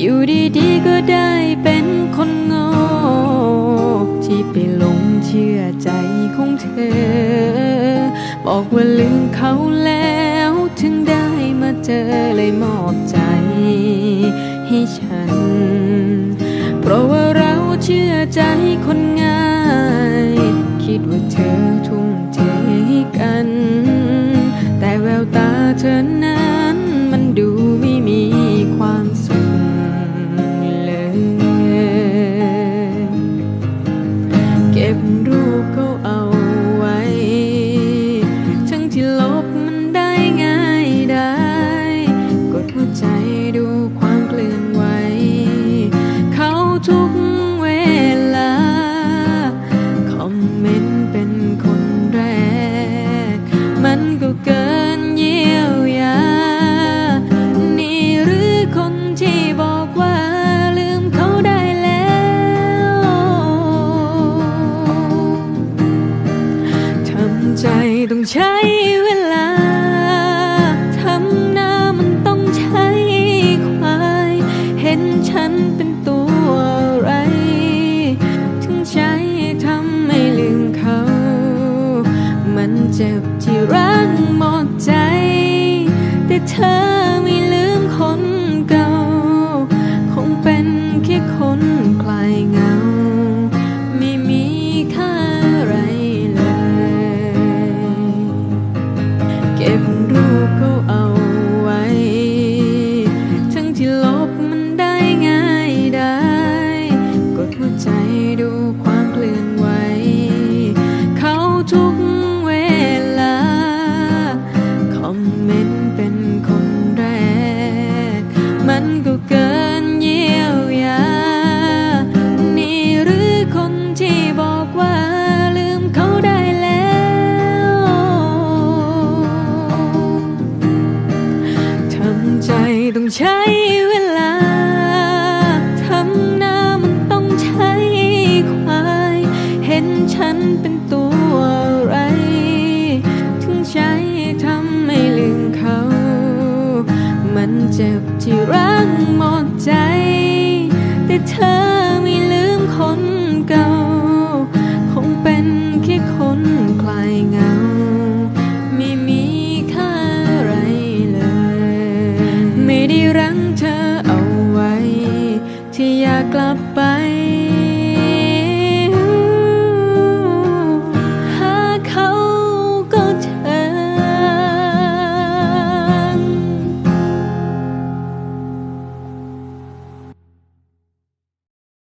อยู่ดีๆก็ได้เป็นคนโง่ที่ไปหลงเชื่อใจของเธอ บอกว่าลืมเขาแล้วถึงได้มาเจอเลยมอบใจให้ฉัน เพราะว่าเราเชื่อใจคนง่าย คิดว่าเธอทุ่ม ต้องใช้เวลาทำหน้ามันต้องใช้ควาย เห็นฉันเป็นตัวอะไร ถึงใจทำไม่ลืมเขา มันเจ็บที่รักหมดใจ แต่เธอม่ มันเจ็บที่รักหมดใจ แต่เธอไม่ลืมคนเก่า คงเป็นแค่คนคลายเงา ไม่มีค่าอะไรเลย ไม่ได้รั้งเธอเอาไว้ ที่อยากกลับไป